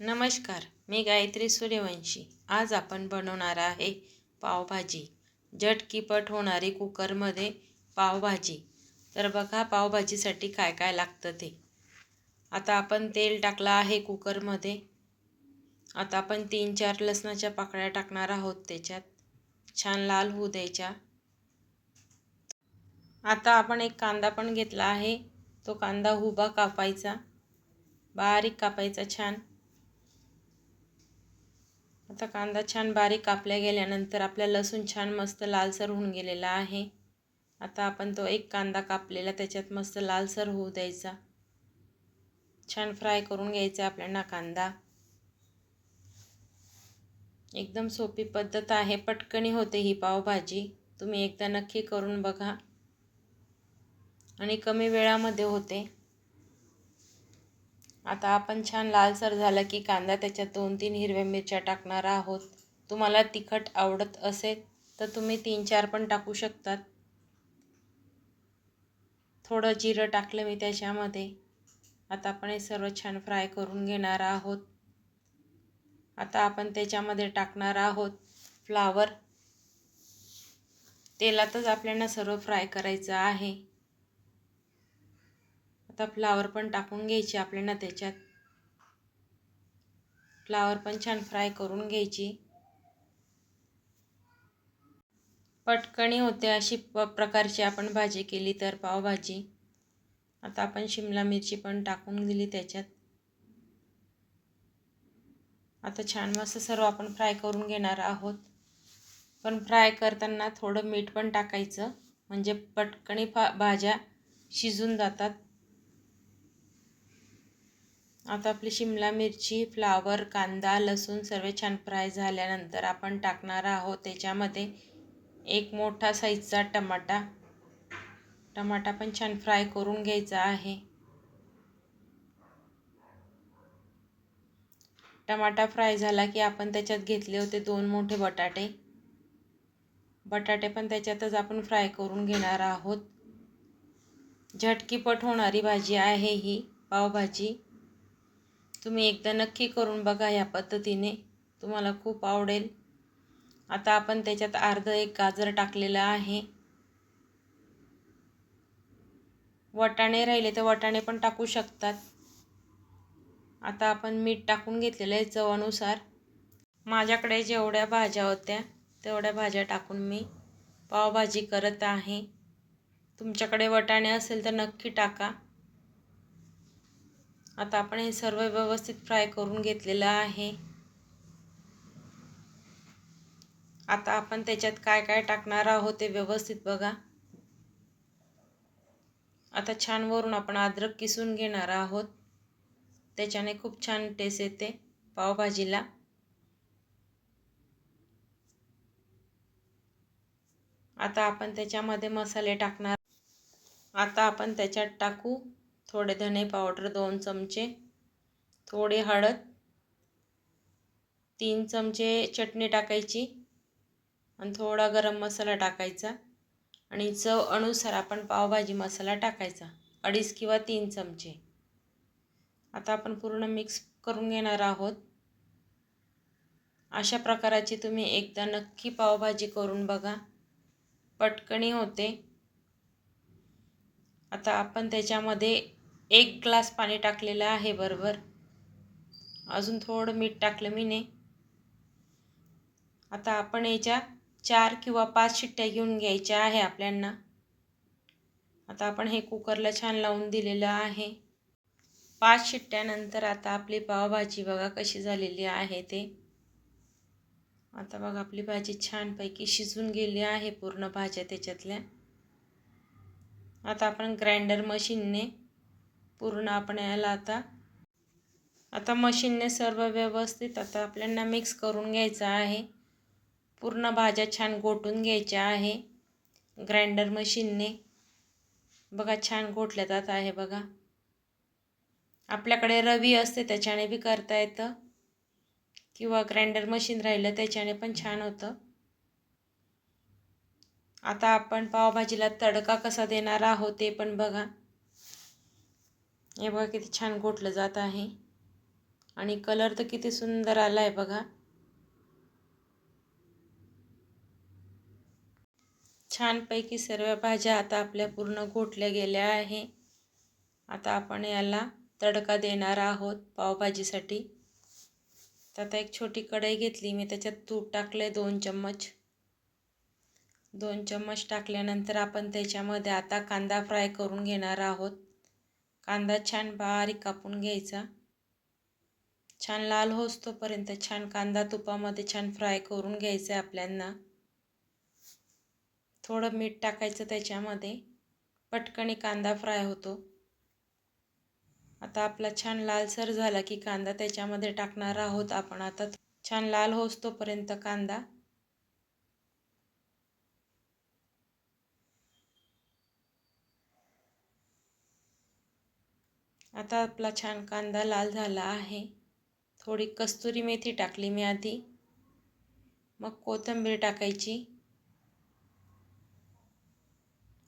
नमस्कार मी गायत्री सूर्यवंशी. आज आपण बनवणार आहे पावभाजी. झटकीपट होणारी कुकरमध्ये पावभाजी. तर बघा पावभाजीसाठी काय काय लागतं ते. आता आपण तेल टाकलं आहे कुकरमध्ये. आता आपण तीन चार लसणाच्या पाकळ्या टाकणार आहोत त्याच्यात. छान लाल होऊ द्यायच्या. आता आपण एक कांदा पण घेतला आहे. तो कांदा उभा कापायचा. बारीक कापायचा छान. आता कांदा छान बारीक कापल्या गेल्यानंतर आपला लसूण छान मस्त लालसर होऊन गेलेला आहे. आता आपण तो एक कांदा कापलेला त्याच्यात मस्त लालसर होऊ द्यायचा. छान फ्राय करून घ्यायचा आपल्याला कांदा. एकदम सोपी पद्धत आहे पटकणी होते ही पावभाजी. तुम्ही एकदा नक्की करून बघा. आणि कमी वेळामध्ये होते. आता आपण छान लालसर झाला की कांदा त्याच्यात दोन तीन हिरव्या मिरच्या टाकणार आहोत. तुम्हाला तिखट आवडत असेल तर तुम्ही तीन चार पण टाकू शकतात. थोडं जिरं टाकलं मी त्याच्यामध्ये. आता आपण हे सर्व छान फ्राय करून घेणार आहोत. आता आपण त्याच्यामध्ये टाकणार आहोत फ्लावर. तेलातच आपल्याला सर्व फ्राय करायचं आहे. आता फ्लावर पण टाकून घ्यायची आपल्याला त्याच्यात फ्लावर पण छान फ्राय करून घ्यायची. पटकणी होते अशी प प्रकारची आपण भाजी केली तर पावभाजी. आता आपण शिमला मिरची पण टाकून दिली त्याच्यात. आता छान मस्त सर्व आपण फ्राय करून घेणार आहोत. पण फ्राय करताना थोडं मीठ पण टाकायचं. म्हणजे पटकणी फा भाज्या शिजून जातात. आता आपली शिमला मिरची फ्लावर कांदा लसूण सर्व छान फ्राय झाल्यानंतर आपण टाकणार आहोत. त्याच्यामध्ये एक मोठा साईजचा टमाटा. टमाटा पण छान फ्राय करून घ्यायचा आहे. टमाटा फ्राय झाला की आपण त्याच्यात घेतले होते दोन मोठे बटाटे. बटाटे पण त्याच्यातच आपण फ्राय करून घेणार आहोत. झटकीपट होणारी भाजी आहे ही पावभाजी. तुम्ही एकदा नक्की करून बघा या पद्धतीने. तुम्हाला खूप आवडेल. आता आपण त्याच्यात अर्धं एक गाजर टाकलेलं आहे. वटाणे राहिले तर वटाणे पण टाकू शकतात. आता आपण मीठ टाकून घेतलेलं आहे चवानुसार. माझ्याकडे जेवढ्या भाज्या होत्या तेवढ्या भाज्या टाकून मी पावभाजी करत आहे. तुमच्याकडे वटाणे असेल तर नक्की टाका. आता आपण हे सर्व व्यवस्थित फ्राय करून घेतलेलं आहे. आता आपण त्याच्यात काय काय टाकणार आहोत ते व्यवस्थित बघा. आता छान वरून आपण अद्रक किसून घेणार आहोत. त्याच्याने खूप छान टेस्ट येते पावभाजीला. आता आपण त्याच्यामध्ये मसाले टाकणार. आता आपण त्याच्यात टाकू. थोडे धने पावडर दोन चमचे थोडी हळद तीन चमचे चटणी टाकायची आणि थोडा गरम मसाला टाकायचा आणि चव अनुसार आपण पावभाजी मसाला टाकायचा अडीच किंवा तीन चमचे. आता आपण पूर्ण मिक्स करून घेणार आहोत. अशा प्रकाराची तुम्ही एकदा नक्की पावभाजी करून बघा. पटकणी होते. आता आपण त्याच्यामध्ये एक ग्लास पाणी टाकलेलं आहे बरोबर. अजून थोडं मीठ टाकलं मी ने आता आपण याच्या चार किंवा पाच शिट्ट्या घेऊन घ्यायच्या आहे आपल्यांना. आता आपण हे कुकरला छान लावून दिलेलं आहे. पाच शिट्ट्यानंतर आता आपली पावभाजी बघा कशी झालेली आहे ते. आता बघा आपली भाजी छानपैकी शिजून गेली आहे पूर्ण भाज्या त्याच्यातल्या. आता आपण ग्राइंडर मशीनने पूर्ण आपण याला आता. आता मशीनने सर्व व्यवस्थित आता आपल्याला मिक्स करून घ्यायचं आहे. पूर्ण भाज्या छान गोटून घ्यायच्या आहे. ग्राइंडर मशीनने. बघा छान गोठल्या जात आहे बघा. आपल्याकडे रवी असते त्याच्याने बी करता येतं. किंवा ग्राइंडर मशीन राहिलं त्याच्याने पण छान होतं. आता आपण पावभाजीला तडका कसा देणार आहोत ते पण बघा. हे बघा किती छान गोठलं जात आहे. आणि कलर तर किती सुंदर आला आहे बघा. छानपैकी सर्व भाज्या आता आपल्या पूर्ण घोटल्या गेल्या आहे. आता आपण याला तडका देणार आहोत पावभाजीसाठी. तर आता एक छोटी कढई घेतली मी त्याच्यात तूप टाकलं आहे दोन चम्मच. दोन चम्मच टाकल्यानंतर आपण त्याच्यामध्ये आता कांदा फ्राय करून घेणार आहोत. कांदा छान बारीक कापून घ्यायचा. छान लाल होसतोपर्यंत छान कांदा तुपामध्ये छान फ्राय करून घ्यायचा आहे आपल्यांना. थोडं मीठ टाकायचं त्याच्यामध्ये. पटकणी कांदा फ्राय होतो. आता आपला छान लालसर झाला की कांदा त्याच्यामध्ये टाकणार आहोत आपण. आता छान लाल होसतोपर्यंत कांदा आता आपला छान कांदा लाल झाला आहे. थोडी कस्तुरी मेथी टाकली मी आधी. मग कोथिंबीर टाकायची.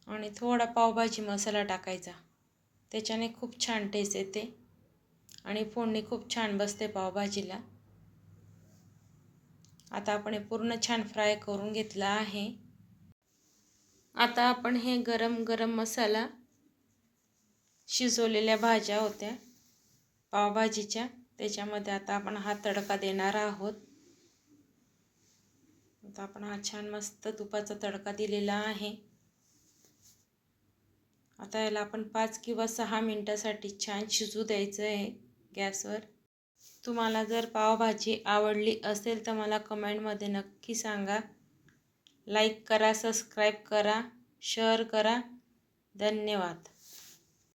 आणि थोडा पावभाजी मसाला टाकायचा. त्याच्याने खूप छान टेस्ट येते. आणि फोडणी खूप छान बसते पावभाजीला. आता आपण हे पूर्ण छान फ्राय करून घेतला आहे. आता आपण हे गरम गरम मसाला शिजवलेल्या भाज्या होत्या. पावभाजीच्या. त्याच्यामध्ये आता आपण हा तडका देणार आहोत. आता आपण हा छान मस्त तुपाचा तडका दिलेला आहे. आता याला आपण पाच किंवा सहा मिनटासाठी छान शिजू द्यायचं आहे गॅसवर. तुम्हाला जर पावभाजी आवडली असेल तर मला कमेंटमध्ये नक्की सांगा. लाईक करा सबस्क्राईब करा शेअर करा. धन्यवाद.